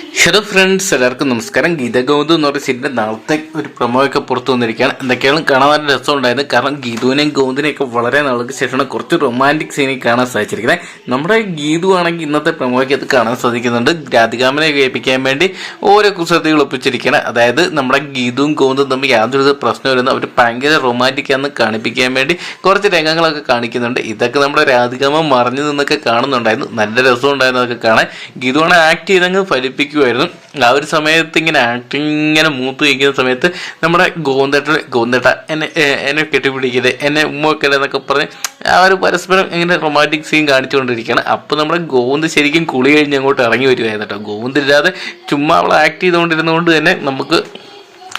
Hello friends എല്ലാവർക്കും നമസ്കാരം. ഗീത ഗോവിന്ദ് എന്ന് പറയുന്ന സിനിമ നാളത്തെ ഒരു പ്രമോയൊക്കെ പുറത്തു വന്നിരിക്കുകയാണ്. എന്തൊക്കെയാണ് കാണാൻ നല്ല രസമുണ്ടായിരുന്നു കാരണം ഗീതുവിനെയും ഒക്കെ വളരെ നാൾക്ക് ശേഷമാണ് കുറച്ച് റൊമാന്റിക് സീനിൽ കാണാൻ സാധിച്ചിരിക്കുന്നത്. നമ്മുടെ ഗീതു ആണെങ്കിൽ ഇന്നത്തെ പ്രമോയ്ക്ക് അത് കാണാൻ സാധിക്കുന്നുണ്ട്. രാധികാമനെ കേൾപ്പിക്കാൻ വേണ്ടി ഓരോ കുസൃതികൾ ഒപ്പിച്ചിരിക്കുകയാണ്. അതായത് നമ്മുടെ ഗീതുവും ഗോവിന്ദും തമ്മിൽ യാതൊരു പ്രശ്നമില്ലെന്ന് അവർ ഭയങ്കര റൊമാന്റിക് ആണെന്ന് കാണിപ്പിക്കാൻ വേണ്ടി കുറച്ച് രംഗങ്ങളൊക്കെ കാണിക്കുന്നുണ്ട്. ഇതൊക്കെ നമ്മുടെ രാധികാമ മറിഞ്ഞു നിന്നൊക്കെ കാണുന്നുണ്ടായിരുന്നു. നല്ല രസമുണ്ടായിരുന്നു അതൊക്കെ കാണാൻ. ഗീതുവാണ് ആക്ട് ചെയ്തങ്ങ് ഫലിപ്പിക്കുമായിരുന്നു ആ ഒരു സമയത്ത് ഇങ്ങനെ ആക്ടിങ് ഇങ്ങനെ മൂത്ത് കഴിക്കുന്ന സമയത്ത് നമ്മുടെ ഗോന്തേട്ട ഗോന്തേട്ട എന്നെ എന്നെ കെട്ടിപ്പിടിക്കരുത് എന്നെ ഉമ്മ വെക്കരുത് എന്നൊക്കെ പറഞ്ഞ് ആ ഒരു പരസ്പരം ഇങ്ങനെ റൊമാന്റിക് സീൻ കാണിച്ചുകൊണ്ടിരിക്കുകയാണ്. അപ്പോൾ നമ്മുടെ ഗോവിന്ദ് ശരിക്കും കുളി കഴിഞ്ഞ് അങ്ങോട്ട് ഇറങ്ങി വരുമായിരുന്നു കേട്ടോ. ഗോവിന്ദ് ഇല്ലാതെ ചുമ്മാ അവൾ ആക്ട് ചെയ്തുകൊണ്ടിരുന്നതുകൊണ്ട് തന്നെ നമുക്ക്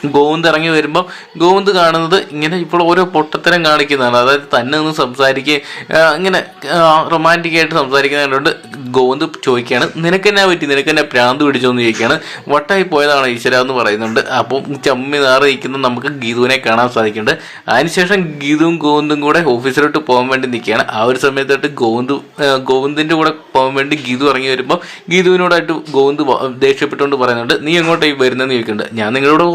ഗോവിന്ദ് ഇറങ്ങി വരുമ്പോൾ ഗോവിന്ദ് കാണുന്നത് ഇങ്ങനെ ഇപ്പോൾ ഓരോ പൊട്ടത്തരം കാണിക്കുന്നതാണ്. അതായത് തന്നെ നിന്ന് സംസാരിക്കുകയും ആ, ഇങ്ങനെ റൊമാന്റിക് ആയിട്ട് സംസാരിക്കുന്നത് കണ്ടുകൊണ്ട് ഗോവിന്ദ് ചോദിക്കുകയാണ് നിനക്ക് എന്നാ പറ്റി? നിനക്ക് എന്നെ പ്രാന്ത് പിടിച്ചോന്ന് ചോദിക്കുകയാണ്. വട്ടായി പോയതാണ് ഈശ്വര എന്ന് പറയുന്നുണ്ട്. അപ്പം ചമ്മി നാറി നിൽക്കുന്ന നമുക്ക് ഗീതുവിനെ കാണാൻ സാധിക്കുന്നുണ്ട്. അതിനുശേഷം ഗീതുവും ഗോവിന്ദും കൂടെ ഓഫീസിലോട്ട് പോകാൻ വേണ്ടി നിൽക്കുകയാണ്. ആ ഒരു സമയത്തോട്ട് ഗോവിന്ദ് ഗോവിന്ദിന്റെ കൂടെ പോകാൻ വേണ്ടി ഗീതു ഇറങ്ങി വരുമ്പോൾ ഗീതുവിനോടായിട്ട് ഗോവിന്ദ് ദേഷ്യപ്പെട്ടുകൊണ്ട് പറയുന്നുണ്ട് നീ എങ്ങോട്ടായി വരുന്നതെന്ന് ചോദിക്കുന്നുണ്ട്. ഞാൻ നിങ്ങളുടെ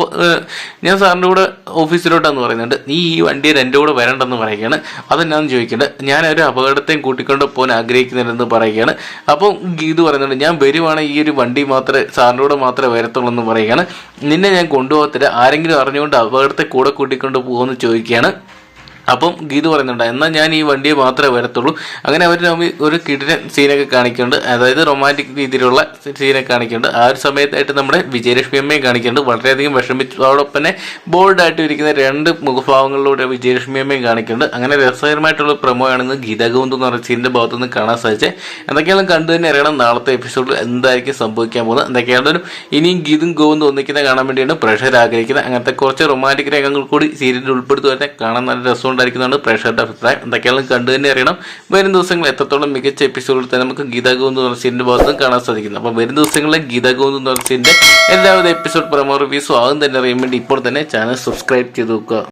ഞാൻ സാറിന്റെ കൂടെ ഓഫീസിലോട്ടാന്ന് പറയുന്നുണ്ട്. നീ ഈ വണ്ടിയിൽ എന്റെ കൂടെ വരണ്ടെന്ന് പറയുകയാണ്. അതെന്നാന്ന് ചോദിക്കുന്നുണ്ട്. ഞാൻ ഒരു അപകടത്തെയും കൂട്ടിക്കൊണ്ട് പോകാൻ ആഗ്രഹിക്കുന്നില്ലെന്ന് പറയുകയാണ്. അപ്പോൾ ഗീതു പറയുന്നുണ്ട് ഞാൻ വരുവാണെങ്കിൽ ഈ ഒരു വണ്ടി മാത്രമേ സാറിന്റെ കൂടെ മാത്രമേ വരത്തുള്ളൂ എന്ന് പറയുകയാണ്. നിന്നെ ഞാൻ കൊണ്ടുപോകത്തില്ല. ആരെങ്കിലും അറിഞ്ഞുകൊണ്ട് അപകടത്തെ കൂടെ കൂട്ടിക്കൊണ്ട് പോകുമെന്ന് ചോദിക്കുകയാണ്. അപ്പം ഗീതു പറയുന്നുണ്ട് എന്നാൽ ഞാൻ ഈ വണ്ടിയെ മാത്രമേ വരത്തുള്ളൂ. അങ്ങനെ അവർ തമ്മിൽ ഒരു കിടിലൻ സീനൊക്കെ കാണിക്കുന്നുണ്ട്. അതായത് റൊമാന്റിക് രീതിയിലുള്ള സീനൊക്കെ കാണിക്കുന്നുണ്ട്. ആ ഒരു സമയത്തായിട്ട് നമ്മുടെ വിജയലക്ഷ്മി അമ്മയും കാണിക്കുന്നുണ്ട്. വളരെയധികം വിഷമിച്ചു. അതോടൊപ്പം തന്നെ ബോൾഡായിട്ട് ഇരിക്കുന്ന രണ്ട് മുഖഭാവങ്ങളിലൂടെ വിജയലക്ഷ്മി അമ്മയും കാണിക്കുന്നുണ്ട്. അങ്ങനെ രസകരമായിട്ടുള്ള പ്രമോയാണെന്ന് ആണെന്ന് ഗീതാ ഗോവിന്ദ് എന്ന് പറഞ്ഞ സീനിന്റെ ഭാഗത്തു നിന്ന് കാണാൻ സാധിച്ചത്. എന്തൊക്കെയാണ് കണ്ടു തന്നെ അറിയണം. നാളത്തെ എപ്പിസോഡിൽ എന്തായിരിക്കും സംഭവിക്കാൻ പോകുന്നത്. എന്തൊക്കെയാണെങ്കിലും ഇനിയും ഗീതും ഗോവും ഒന്നിക്കുന്ന കാണാൻ വേണ്ടിയാണ് പ്രഷർ ആഗ്രഹിക്കുന്നത്. അങ്ങനത്തെ കുറച്ച് റൊമാന്റിക് രംഗങ്ങൾ കൂടി സീരിയലിൽ ഉൾപ്പെടുത്തുവാൻ കാണാൻ നല്ല രസമുണ്ടായിരിക്കുന്നതാണ് പ്രേക്ഷകരുടെ അഭിപ്രായം. എന്തൊക്കെയാണ് കണ്ടു തന്നെ അറിയണം. വരും ദിവസങ്ങൾ എത്രത്തോളം മികച്ച എപ്പിസോഡിൽ തന്നെ നമുക്ക് ഗീതാ ഗോവിന്ദ് എന്ന് പറഞ്ഞ സീരിയലിന്റെ ഭാഗത്ത് കാണാൻ സാധിക്കുന്നു. അപ്പോൾ വരും ദിവസങ്ങളിലെ ഗീതാ ഗോവിന്ദ് എന്ന് പറഞ്ഞ സീരിയലിന്റെ എല്ലാവിധ എപ്പിസോഡ് പ്രമോ റിവ്യൂസും ആകും തന്നെ അറിയാൻ വേണ്ടി ഇപ്പോൾ തന്നെ ചാനൽ സബ്സ്ക്രൈബ് ചെയ്ത് നോക്കുക.